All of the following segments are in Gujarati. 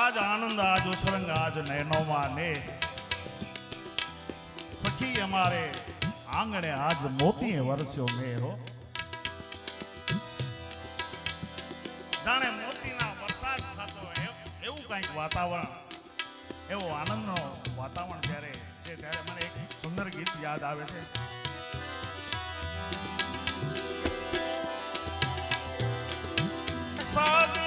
આજ આનંદ, આજ ઉસરંગ આજ નયનોમાં ને સખી અમારે આંગણે આજ મોતી વરસ્યો મેરો જાણે મોતીના વરસાદ થતો એવું કંઈક વાતાવરણ, એવો આનંદનો વાતાવરણ જ્યારે છે ત્યારે મને એક સુંદર ગીત યાદ આવે છે. સાજણ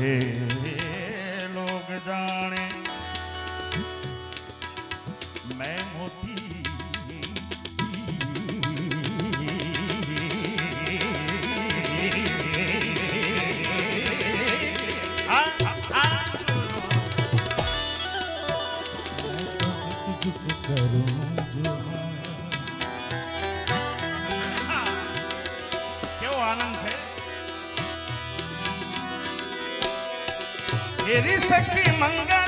હે લોગ જાણે. મેં મોતી એરી શક્તિ મંગલ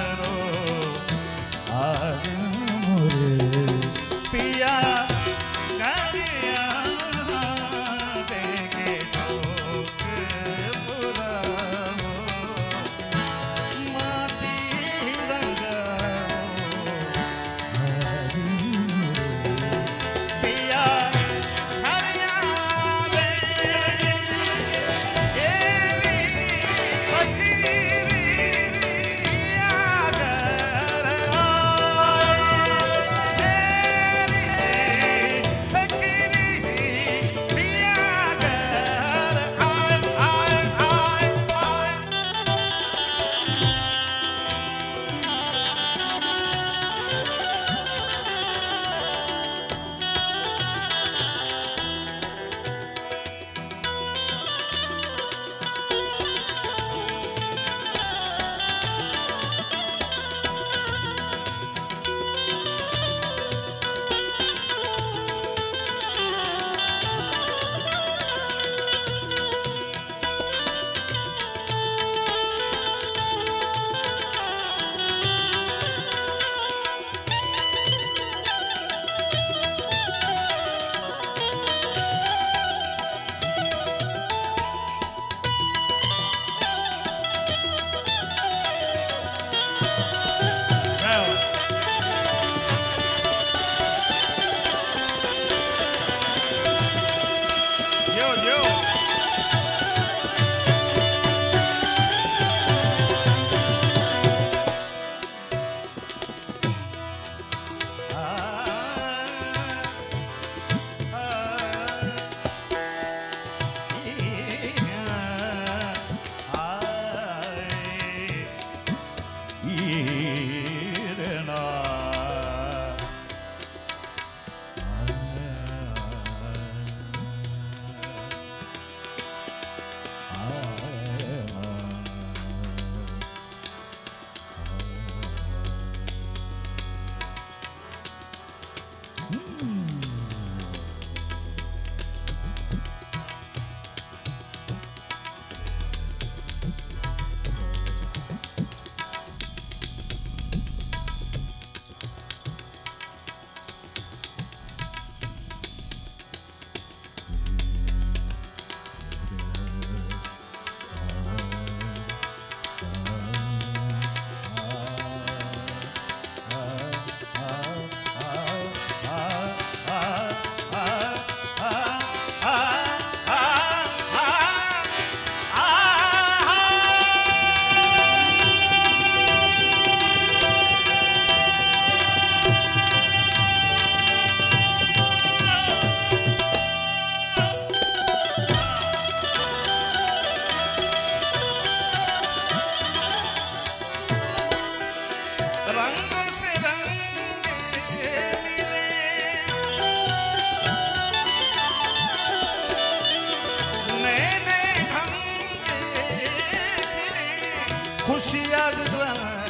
puxiado e clamando.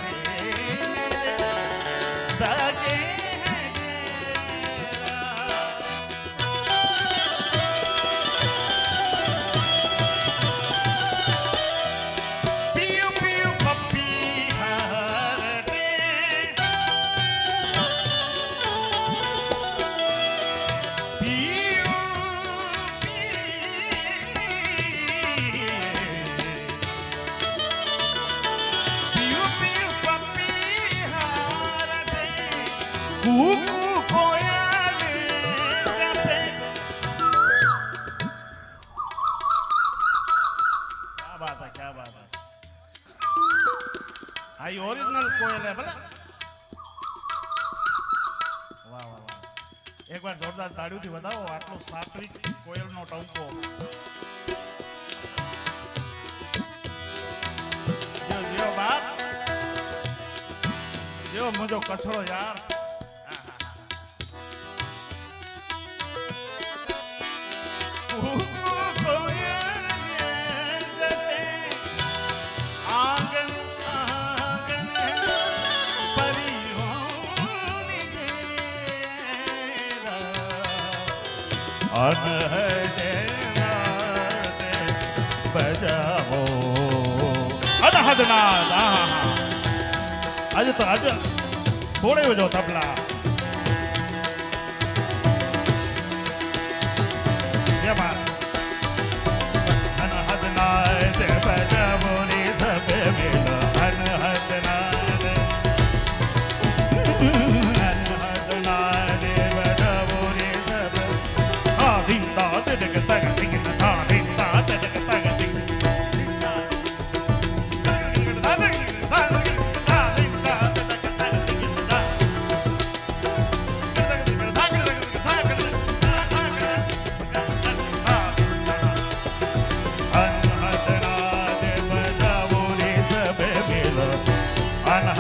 જોરદાર તાળીઓથી વધાવો આટલો સાત્વિક કોયલનો ટંકો. જેવો કચરો યાર. Ooh. બજાવો. અનહદ નાદ આજે તો આજે થોડે વજો તબલા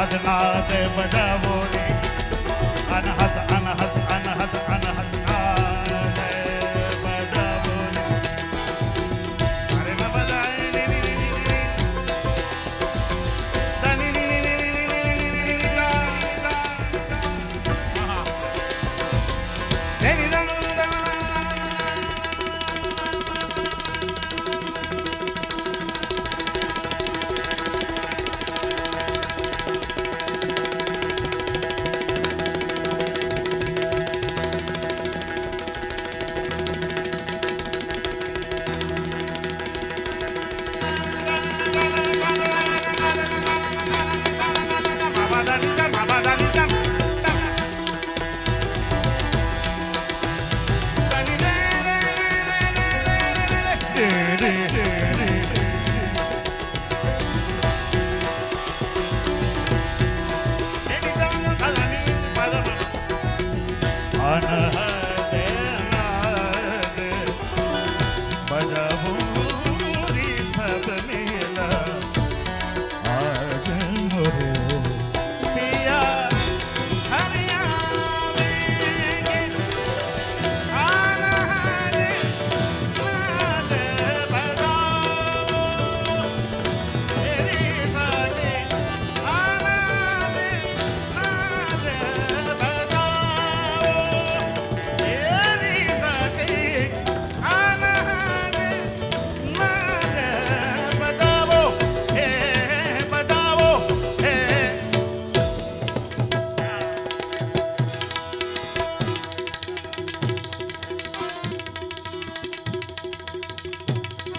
આજના તે બધા બોલી